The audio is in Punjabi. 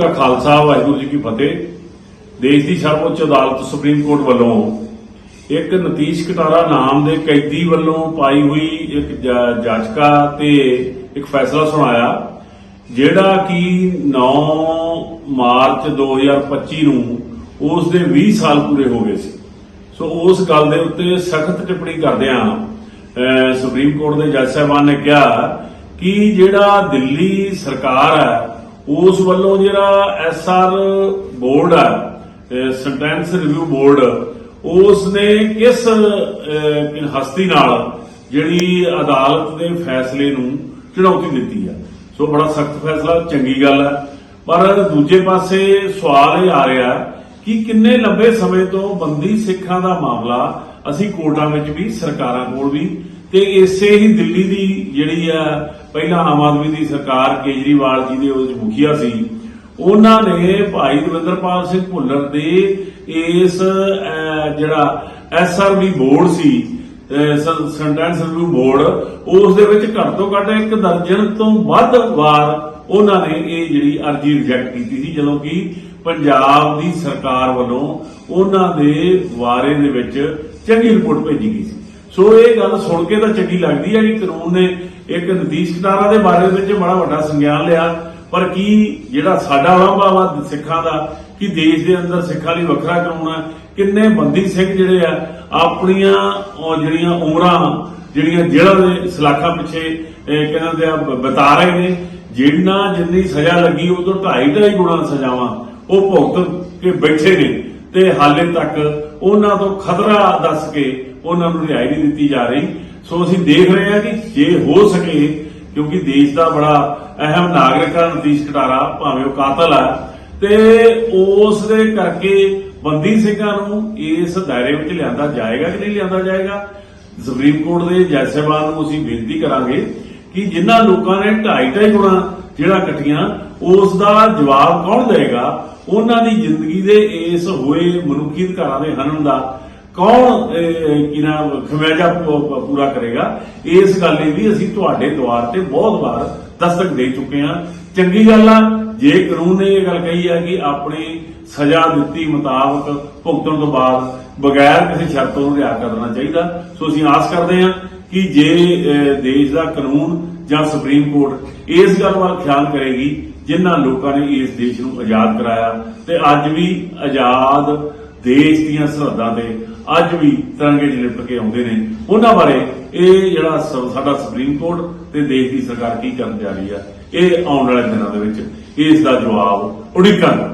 ਕਾ ਖਾਲਸਾ, ਵਾਹਿਗੁਰੂ ਜੀ ਕੀ ਫਤਿਹ। ਦੇਸ਼ ਦੀ ਸਰਵਉੱਚ ਅਦਾਲਤ ਸੁਪਰੀਮ ਕੋਰਟ ਵੱਲੋਂ ਇੱਕ ਨਤੀਸ਼ ਕਟਾਰਾ ਨਾਮ ਦੇ ਕੈਦੀ ਵੱਲੋਂ ਪਾਈ ਹੋਈ ਇੱਕ ਜ- ਜਾਚਕਾ ਤੇ ਇੱਕ ਫੈਸਲਾ ਸੁਣਾਇਆ, ਜਿਹੜਾ ਕਿ 9 ਮਾਰਚ 2025 ਨੂੰ ਉਸ ਦੇ 20 ਸਾਲ ਪੂਰੇ ਹੋ ਗਏ ਸੀ। ਸੋ ਉਸ ਗੱਲ ਦੇ ਉੱਤੇ ਸਖਤ ਟਿੱਪਣੀ ਕਰਦਿਆਂ ਸੁਪਰੀਮ ਕੋਰਟ ਦੇ ਜੱਜ ਸਾਹਿਬਾਨ ਨੇ ਕਿਹਾ ਕਿ ਜਿਹੜਾ ਦਿੱਲੀ ਸਰਕਾਰ ਹੈ ਉਸ ਵੱਲੋਂ ਜਿਹੜਾ ਐਸਆਰ ਬੋਰਡ ਹੈ ਸੈਂਟੈਂਸ ਰਿਵਿਊ ਬੋਰਡ ਉਸ ਨੇ ਕਿਸ ਹਸਤੀ ਨਾਲ ਜਿਹੜੀ ਅਦਾਲਤ ਦੇ ਫੈਸਲੇ ਨੂੰ ਚੁਣੌਤੀ ਦਿੱਤੀ ਹੈ ਸੋ ਬੜਾ ਸਖਤ ਫੈਸਲਾ, ਚੰਗੀ ਗੱਲ ਹੈ ਪਰ ਦੂਜੇ ਪਾਸੇ ਸਵਾਲ ਇਹ ਆ ਰਿਹਾ ਕਿ ਕਿੰਨੇ ਲੰਬੇ ਸਮੇਂ ਤੋਂ ਬੰਦੀ ਸਿੱਖਾਂ ਦਾ ਮਾਮਲਾ ਅਸੀਂ ਕੋਰਟਾਂ ਵਿੱਚ ਵੀ, ਸਰਕਾਰਾਂ ਕੋਲ ਵੀ ਤੇ ਇਸੇ ਹੀ ਦਿੱਲੀ ਦੀ ਜਿਹੜੀ ਆ ਪਹਿਲਾਂ ਆਮ ਆਦਮੀ ਦੀ ਸਰਕਾਰ ਕੇਜਰੀਵਾਲ ਜੀ ਦੇ ਉਸ ਮੁਖੀਆ ਸੀ, ਉਹਨਾਂ ਨੇ ਭਾਈ ਦਵਿੰਦਰਪਾਲ ਸਿੰਘ ਭੁੱਲਰ ਦੇ ਇਸ ਜਿਹੜਾ ਐਸਆਰਬੀ ਬੋਰਡ ਸੀ ਸੈਂਟੈਂਸ ਰਿਵਿਊ ਬੋਰਡ, ਉਸ ਦੇ ਵਿੱਚ ਘੱਟ ਤੋਂ ਘੱਟ ਇੱਕ ਦਰਜਨ ਤੋਂ ਵੱਧ ਵਾਰ ਉਹਨਾਂ ਨੇ ਇਹ ਜਿਹੜੀ ਅਰਜ਼ੀ ਰਿਜੈਕਟ ਕੀਤੀ ਸੀ, ਜਦੋਂ ਕਿ ਪੰਜਾਬ ਦੀ ਸਰਕਾਰ ਵੱਲੋਂ ਉਹਨਾਂ ਦੇ ਬਾਰੇ ਦੇ ਵਿੱਚ ਚੰਗੀ ਰਿਪੋਰਟ ਭੇਜੀ ਗਈ ਸੀ। ਸੋ ਇਹ ਗੱਲ ਸੁਣ ਕੇ ਤਾਂ ਚੰਗੀ ਲੱਗਦੀ ਹੈ ਕਿ ਕਾਨੂੰਨ ਨੇ ਇੱਕ ਨਤੀਸ਼ ਕਟਾਰਾ ਦੇ ਬਾਰੇ ਵਿੱਚ ਬੜਾ ਵੱਡਾ ਸੰਗਿਆਨ ਲਿਆ, ਪਰ ਕੀ ਜਿਹੜਾ ਸਾਡਾ ਵਾਂਭਾ ਵਾ ਸਿੱਖਾਂ ਦਾ, ਕਿ ਦੇਸ਼ ਦੇ ਅੰਦਰ ਸਿੱਖਾਂ ਲਈ ਵੱਖਰਾ ਕਾਨੂੰਨ ਕਿੰਨੇ ਬੰਦੀ ਸਿੰਘ ਜਿਹੜੇ ਆ, ਆਪਣੀਆਂ ਜਿਹੜੀਆਂ ਉਮਰਾਂ, ਜਿਹੜੀਆਂ ਜੇਲ੍ਹਾਂ ਦੇ ਸਲਾਖਾਂ ਪਿੱਛੇ ਕਹਿੰਦੇ ਆ, ਬ- ਬਿਤਾ ਰਹੇ ਨੇ, ਜਿੰਨਾ ਜਿੰਨੀ ਸਜ਼ਾ ਲੱਗੀ, ਉਹ ਤੋਂ ਢਾਈ ਢਾਈ ਗੁਣਾ ਸਜ਼ਾਵਾਂ ਉਹ ਭੁਗਤ ਕੇ ਬੈਠੇ ਨੇ। ਤੇ ਹਾਲੇ ਤੱਕ, ਉਹਨਾਂ ਤੋਂ ਖਤਰਾ ਦੱਸ ਕੇ ਉਹਨਾਂ ਨੂੰ ਰਿਹਾਈ ਨਹੀਂ ਦਿੱਤੀ ਜਾ ਰਹੀ। ਸੋ ਅਸੀਂ ਦੇਖ ਰਹੇ ਹਾਂ ਕਿ ਜੇ ਹੋ ਸਕੇ, ਕਿਉਂਕਿ ਦੇਸ਼ ਦਾ ਬੜਾ ਅਹਿਮ ਨਾਗਰਿਕ ਹੈ ਨਤੀਸ਼ ਕਟਾਰਾ, ਭਾਵੇਂ ਉਹ ਕਾਤਲ ਹੈ ਤੇ ਉਸ ਦੇ ਕਰਕੇ ਬੰਦੀ ਸਿੰਘਾਂ ਨੂੰ ਇਸ ਦਾਇਰੇ ਵਿੱਚ ਲਿਆਂਦਾ ਜਾਏਗਾ ਕਿ ਨਹੀਂ ਲਿਆਂਦਾ ਜਾਏਗਾ? ਸੁਪਰੀਮ ਕੋਰਟ ਦੇ ਜੱਜ ਨੂੰ ਅਸੀਂ ਬੇਨਤੀ ਕਰਾਂਗੇ ਕਿ ਜਿਨ੍ਹਾਂ ਲੋਕਾਂ ਨੇ ਢਾਈ ਢਾਈ ਗੁਣਾ ਜਿਹੜਾ ਕੱਟੀਆਂ, ਉਸ ਦਾ ਜਵਾਬ ਕੌਣ ਦੇਗਾ ਉਹਨਾਂ ਦੀ ਜ਼ਿੰਦਗੀ ਦੇ ਇਸ ਹੋਏ ਮਨੁੱਖੀ ਅਧਿਕਾਰਾਂ ਦੇ ਹਨਨ ਦਾ ਕੌਣ ਕਿਨਾ ਖਮਿਆਜਾ ਪੂਰਾ ਕਰੇਗਾ? ਇਸ ਗੱਲ ਲਈ ਵੀ ਅਸੀਂ ਤੁਹਾਡੇ ਦੁਆਰ ਤੇ ਬਹੁਤ ਵਾਰ ਦਸਤਕ ਦੇ ਚੁੱਕੇ ਹਾਂ। ਚੰਗੀ ਗੱਲ ਆ, ਜੇ ਕਾਨੂੰਨ ਨੇ ਇਹ ਗੱਲ ਕਹੀ ਹੈ ਕਿ ਆਪਣੀ ਸਜ਼ਾ ਦਿੱਤੀ ਮੁਤਾਬਕ ਭੁਗਤਣ ਤੋਂ ਬਾਅਦ ਬਗੈਰ ਕਿਸੇ ਸ਼ਰਤ ਤੋਂ ਰਿਹਾ ਕਰਨਾ ਚਾਹੀਦਾ। ਸੋ ਅਸੀਂ ਆਸ ਕਰਦੇ ਹਾਂ ਕਿ ਜੇ ਦੇਸ਼ ਦਾ ਕਾਨੂੰਨ ਜਾਂ ਸੁਪਰੀਮ ਕੋਰਟ ਇਸ ਗੱਲ ਵੱਲ ਖਿਆਲ ਕਰੇਗੀ ਜਿਨ੍ਹਾਂ ਲੋਕਾਂ ਨੇ ਇਸ ਦੇਸ਼ ਨੂੰ ਆਜ਼ਾਦ ਕਰਾਇਆ ਤੇ ਅੱਜ ਵੀ ਆਜ਼ਾਦ ਦੇਸ਼ ਦੀਆਂ ਸਰਹੱਦਾਂ ਤੇ ਅੱਜ ਵੀ ਤਿਰੰਗੇ 'ਚ ਲਿਪਟ ਕੇ ਆਉਂਦੇ ਨੇ। ਉਹਨਾਂ ਬਾਰੇ ਇਹ ਜਿਹੜਾ ਸਾਡਾ ਸੁਪਰੀਮ ਕੋਰਟ ਤੇ ਦੇਸ਼ ਦੀ ਸਰਕਾਰ ਕੀ ਕਰਨ ਜਾ ਰਹੀ ਆ, ਇਹ ਆਉਣ ਵਾਲੇ ਦਿਨਾਂ ਦੇ ਵਿੱਚ ਇਸ ਦਾ ਜਵਾਬ ਉਡੀਕਾਂਗਾ।